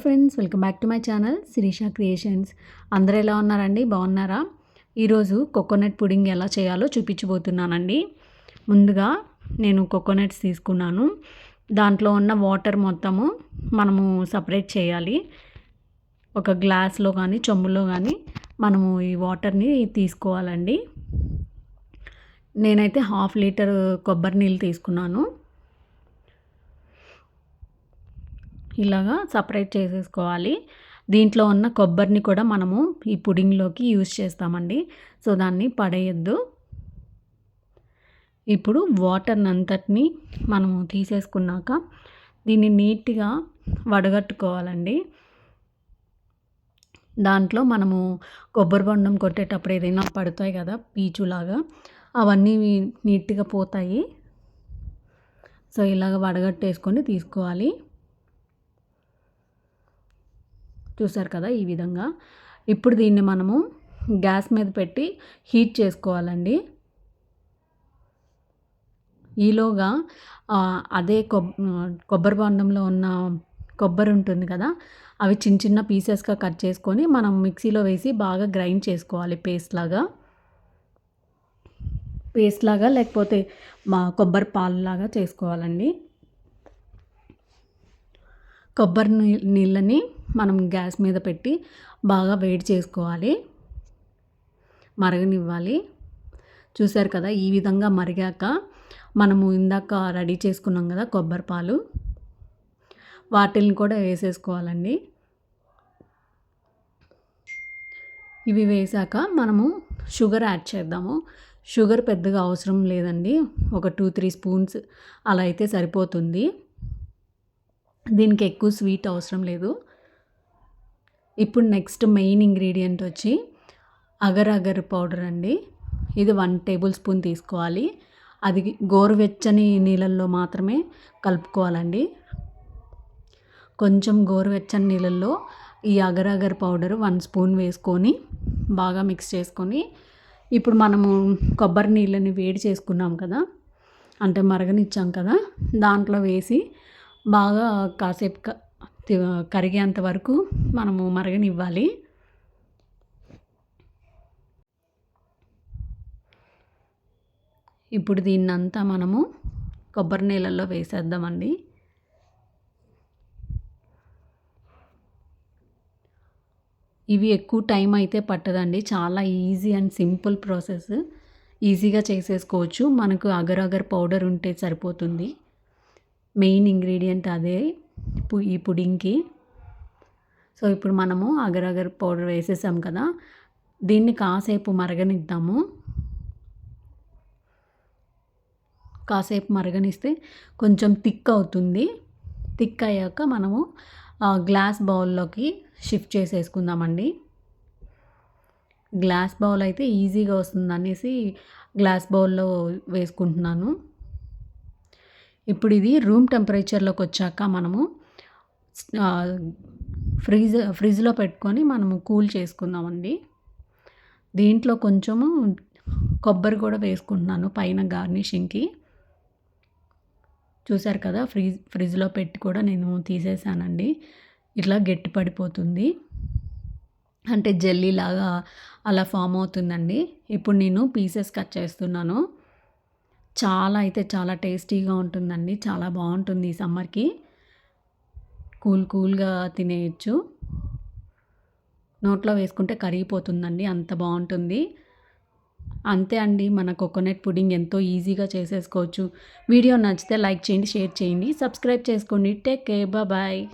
Hello friends welcome back to my channel Sirisha creations అందరూ ఎలా ఉన్నారండి? బాగున్నారా? ఈరోజు కోకోనట్ పుడింగ్ ఎలా చేయాలో చూపించబోతున్నానండి. ముందుగా నేను కోకోనట్స్ తీసుకున్నాను. దాంట్లో ఉన్న వాటర్ మొత్తము మనము సపరేట్ చేయాలి. ఒక గ్లాస్లో కానీ చెంబులో కానీ మనము ఈ వాటర్ని తీసుకోవాలండి. నేనైతే హాఫ్ లీటర్ కొబ్బరి నీళ్ళు తీసుకున్నాను. ఇలాగా సపరేట్ చేసేసుకోవాలి. దీంట్లో ఉన్న కొబ్బరిని కూడా మనము ఈ పుడింగ్లోకి యూజ్ చేస్తామండి. సో దాన్ని పడేయద్దు. ఇప్పుడు వాటర్ని అంతటిని మనము తీసేసుకున్నాక దీన్ని నీట్గా వడగట్టుకోవాలండి. దాంట్లో మనము కొబ్బరి బొండం కొట్టేటప్పుడు ఏదైనా పడతాయి కదా పీచులాగా అవన్నీ నీట్గా పోతాయి. సో ఇలాగ వడగట్టేసుకొని తీసుకోవాలి. చూసారు కదా ఈ విధంగా. ఇప్పుడు దీన్ని మనము గ్యాస్ మీద పెట్టి హీట్ చేసుకోవాలండి. ఈలోగా అదే కొబ్ కొబ్బరి బాండంలో ఉన్న కొబ్బరి ఉంటుంది కదా అవి చిన్న చిన్న పీసెస్గా కట్ చేసుకొని మనం మిక్సీలో వేసి బాగా గ్రైండ్ చేసుకోవాలి పేస్ట్ లాగా. పేస్ట్ లాగా లేకపోతే మా కొబ్బరి పాలులాగా చేసుకోవాలండి. కొబ్బరి నీళ్ళని మనం గ్యాస్ మీద పెట్టి బాగా వేడి చేసుకోవాలి. మరగనివ్వాలి. చూశారు కదా ఈ విధంగా మరిగాక మనము ఇందాక రెడీ చేసుకున్నాం కదా కొబ్బరి పాలు. వాటిల్ని కూడా వేసేసుకోవాలండి. ఇవి వేసాక మనము షుగర్ యాడ్ చేద్దాము. షుగర్ పెద్దగా అవసరం లేదండి. ఒక టూ త్రీ స్పూన్స్ అలా అయితే సరిపోతుంది. దీనికి ఎక్కువ స్వీట్ అవసరం లేదు. ఇప్పుడు నెక్స్ట్ మెయిన్ ఇంగ్రీడియంట్ వచ్చి అగర్ అగర్ పౌడర్ అండి. ఇది వన్ టేబుల్ స్పూన్ తీసుకోవాలి. అది గోరువెచ్చని నీళ్ళల్లో మాత్రమే కలుపుకోవాలండి. కొంచెం గోరువెచ్చని నీళ్ళల్లో ఈ agar agar powder one spoon వేసుకొని బాగా మిక్స్ చేసుకొని ఇప్పుడు మనము కొబ్బరి నీళ్ళని వేడి చేసుకున్నాం కదా అంటే మరగనిచ్చాం కదా దాంట్లో వేసి బాగా కాసేపు కరిగేంత వరకు మనము మరగనివ్వాలి. ఇప్పుడు దీన్నంతా మనము కొబ్బరి నీళ్ళల్లో వేసేద్దామండి. ఇవి ఎక్కువ టైం అయితే పట్టదండి. చాలా ఈజీ అండ్ సింపుల్ ప్రాసెస్. ఈజీగా చేసేసుకోవచ్చు. మనకు అగర్ అగర్ పౌడర్ ఉంటే సరిపోతుంది. మెయిన్ ఇంగ్రీడియంట్ అదే. ఈ పుడింగ్కి. సో ఇప్పుడు మనము అగర్ అగర్ పౌడర్ వేసేసాం కదా దీన్ని కాసేపు మరగనిద్దాము. కాసేపు మరగనిస్తే కొంచెం థిక్ అవుతుంది. థిక్ అయ్యాక మనము గ్లాస్ బౌల్లోకి షిఫ్ట్ చేసేసుకుందామండి. గ్లాస్ బౌల్ అయితే ఈజీగా వస్తుంది అనేసి గ్లాస్ బౌల్లో వేసుకుంటున్నాను. ఇప్పుడు ఇది రూమ్ టెంపరేచర్లోకి వచ్చాక మనము ఫ్రిజ్ ఫ్రిడ్జ్లో పెట్టుకొని మనము కూల్ చేసుకుందామండి. దీంట్లో కొంచెము కొబ్బరి కూడా వేసుకుంటున్నాను పైన గార్నిషింగ్కి. చూశారు కదా ఫ్రిజ్ ఫ్రిడ్జ్లో పెట్టి కూడా నేను తీసేసానండి. ఇట్లా గట్టి పడిపోతుంది. అంటే జల్లీ లాగా అలా ఫామ్ అవుతుందండి. ఇప్పుడు నేను పీసెస్ కట్ చేస్తున్నాను. చాలా అయితే చాలా టేస్టీగా ఉంటుందండి. చాలా బాగుంటుంది ఈ సమ్మర్కి. కూల్ కూల్గా తినేయచ్చు. నోట్లో వేసుకుంటే కరిగిపోతుందండి. అంత బాగుంటుంది. అంతే అండి. మన కోకోనట్ పుడింగ్ ఎంతో ఈజీగా చేసేసుకోవచ్చు. వీడియో నచ్చితే లైక్ చేయండి షేర్ చేయండి. సబ్స్క్రైబ్ చేసుకోండి. Take care. బాయ్